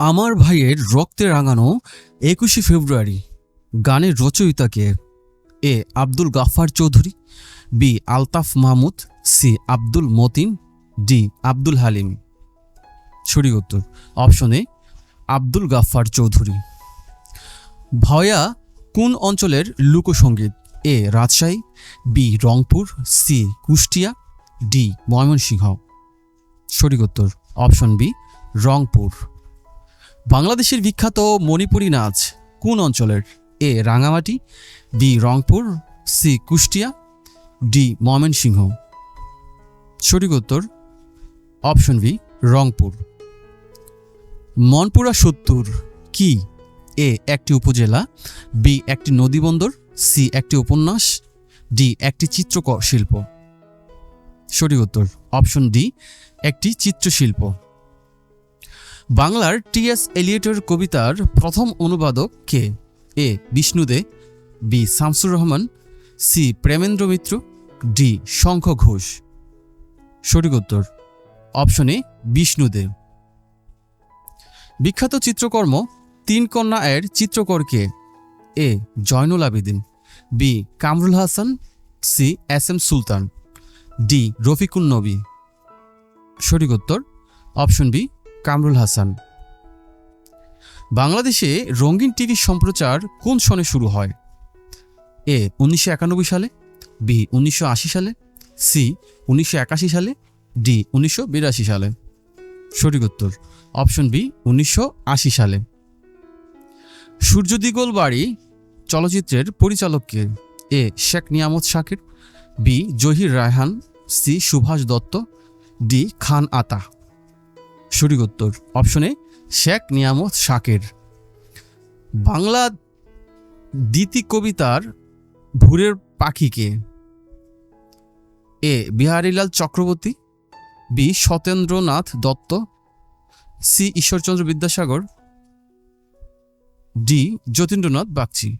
আমার ভাইয়ের রক্তে রাঙানো একুশে ফেব্রুয়ারি, গানের রচয়িতাকে A Abdul Gaffar Chowdhury, B Altaf Mahmud, C Abdul Matin, D Abdul Halim. সঠিক উত্তর, অপশন এ, আব্দুল গাফফার চৌধুরী। ভয়া কোন অঞ্চলের লোকসঙ্গীত A Rajshahi, B Rangpur, C Kushtia, D Mymensingh. সঠিক উত্তর, অপশন বি রংপুর। বাংলাদেশের বিখ্যাত মণিপুরী নাচ কোন অঞ্চলের? A Rangamati, B Rangpur, C Kushtia, D Mymensingh. সঠিক উত্তর অপশন বি রংপুর। মনপুরা সত্তর, কি? এ একটি উপজেলা, বি একটি নদীবন্দর, সি একটি উপন্যাস, ডি একটি চিত্র শিল্প। সঠিক উত্তর অপশন ডি একটি চিত্রশিল্প। বাংলার টি এস এলিয়টের কবিতার প্রথম অনুবাদক কে? A. Bishnudey B. Shamsur Rahman, C. Premendra Mitra, D. Shankha Ghosh. সঠিক উত্তর, অপশন এ বিখ্যাত চিত্রকর্ম তিন কন্যা এর চিত্রকর কে? A. Zainul Abedin, B. Kamrul Hasan, C. S. M. Sultan, D. Rafiqun Nabi. সঠিক উত্তর, অপশন বি কামরুল হাসান। বাংলাদেশে রঙিন টিভি সম্প্রচার কোন সনে শুরু হয়? এ, উনিশশো একানব্বই সালে, বি, উনিশশো আশি সালে, সি, উনিশশো একাশি সালে, ডি, উনিশশো বিরাশি সালে। সঠিক উত্তর, অপশন বি, উনিশশো আশি সালে। সূর্য দিগল বাড়ি চলচ্চিত্রের পরিচালককে, A, Sheikh Niamat Shakir, B, Zahir Raihan, C, Subhash Dutta, D, Khan Ata. সঠিক উত্তর। অপশনে শেখ নিয়ামত শাকের। বাংলা দ্বিতি কবিতার ভুরের পাখিকে A, Biharilal Chakraborty, B, Satyendranath Dutta, C, Ishwarchandra Vidyasagar, D, Jatindranath Bagchi.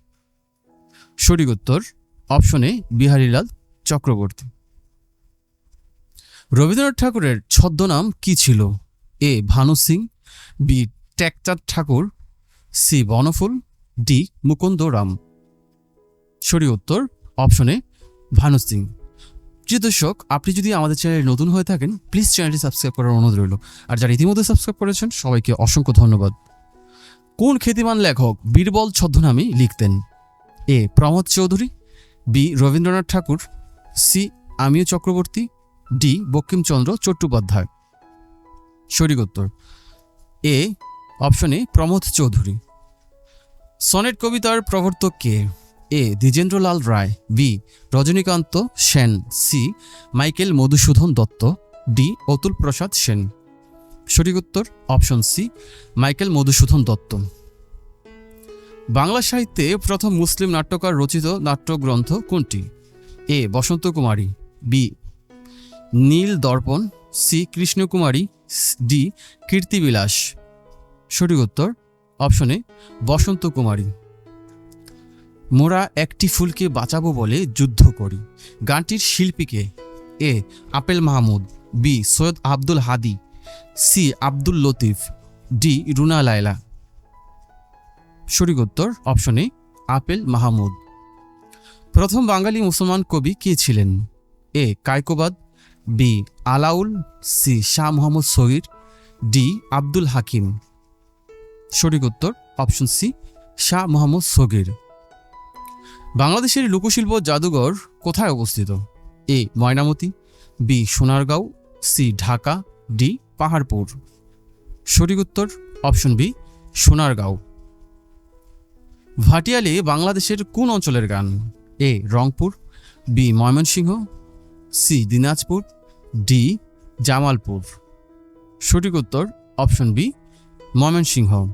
সঠিক উত্তর, অপশনে বিহারীলাল চক্রবর্তী। রবীন্দ্রনাথ ঠাকুরের ছদ্মনাম কি ছিল? A Bhanu Singh, B Tekchand Thakur, C Banaphool, D Mukunda Ram. সঠিক উত্তর অপশনে ভানু সিং। প্রিয় দর্শক, আপনি যদি আমাদের চ্যানেলে নতুন হয়ে থাকেন প্লিজ চ্যানেলটি সাবস্ক্রাইব করার অনুরোধ রইল। আর যারা ইতিমধ্যে সাবস্ক্রাইব করেছেন, সবাইকে অসংখ্য ধন্যবাদ। কোন খ্যাতিমান লেখক বীরবল ছদ্মনামে লিখতেন? A Pramod Chowdhury, B Rabindranath Thakur, C আমিও চক্রবর্তী, ডি বঙ্কিমচন্দ্র চট্টোপাধ্যায়। সঠিক উত্তর। এ, অপশনে প্রমোদ চৌধুরী। সনেট কবিতার প্রবর্তক কে? A, Dwijendralal Roy. B, Rajanikanta Sen. C, Michael Madhusudan Dutta. D, Atul Prasad Sen. সঠিক উত্তর, অপশন সি, মাইকেল মধুসূদন দত্ত। বাংলা সাহিত্যে প্রথম মুসলিম নাট্যকার রচিত নাট্যগ্রন্থ কোনটি? এ, বসন্ত কুমারী। B, Nil Darpan. C Krishnakumari D Kirtibilas. সঠিক উত্তর, অপশনে বসন্ত কুমারী। মোরা একটি ফুলকে বাঁচাবো বলে যুদ্ধ করি। গানটির শিল্পীকে A, Apel Mahmud, B, Syed Abdul Hadi, C, Abdul Latif, D, Runa Laila. সঠিক উত্তর, অপশনে আপেল মাহমুদ। প্রথম বাঙালি মুসলমান কবি কে ছিলেন? A, Kaykobad B, Alaol, C, Shah Mohammad Sagir D, Abdul Hakim. সঠিক উত্তর, অপশন সি, শাহ মোহাম্মদ সগির বাংলাদেশের লোকশিল্প জাদুঘর কোথায় অবস্থিত? A, Mainamati, B, Sonargaon, C, Dhaka, D, Paharpur. সঠিক উত্তর, অপশন বি, সোনারগাঁও। ভাটিয়ালি বাংলাদেশের কোন অঞ্চলের গান? A, Rangpur, B, Mymensingh, C, Dinajpur D, Jamalpur. সঠিক উত্তর, অপশন বি, ময়মনসিংহ।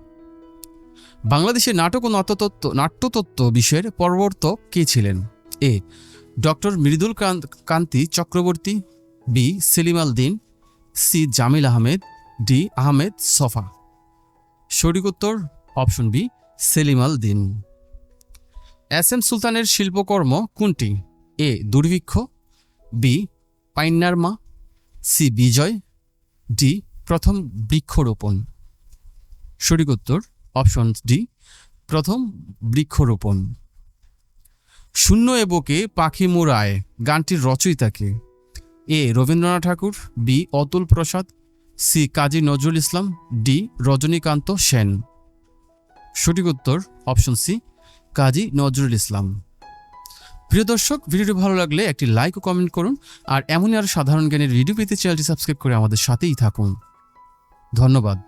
বাংলাদেশের নাটক ও নাট্যতত্ত্ব নাট্যতত্ত্ব বিষয়ের প্রবর্তক কে ছিলেন? A, doctor Mridul Kanta- Chakraborty, B, Selim Al Din, C, Jamil Ahmed, D, Ahmed Safa. সঠিক উত্তর, অপশন বি, সেলিম আল দিন। এস এম সুলতানের শিল্পকর্ম কোনটি? এ, দুর্ভিক্ষ, বি পাইন্নার মা সি বিজয়, ডি প্রথম বৃক্ষরোপণ। সঠিক উত্তর অপশন ডি, প্রথম বৃক্ষরোপণ। শূন্য এবকে পাখি মোড়ায়, গানটির রচয়িতাকে। A Rabindranath Thakur, B Atul Prasad, C Kazi Nazrul Islam, D Rajanikanta Sen. সঠিক উত্তর অপশন সি, কাজী নজরুল ইসলাম। প্রিয় দর্শক, ভিডিওটি ভালো লাগলে একটি লাইক ও কমেন্ট করুন আর এমনই আরও সাধারণ জ্ঞানের ভিডিও পেতে চ্যানেলটি সাবস্ক্রাইব করে আমাদের সাথেই থাকুন। ধন্যবাদ।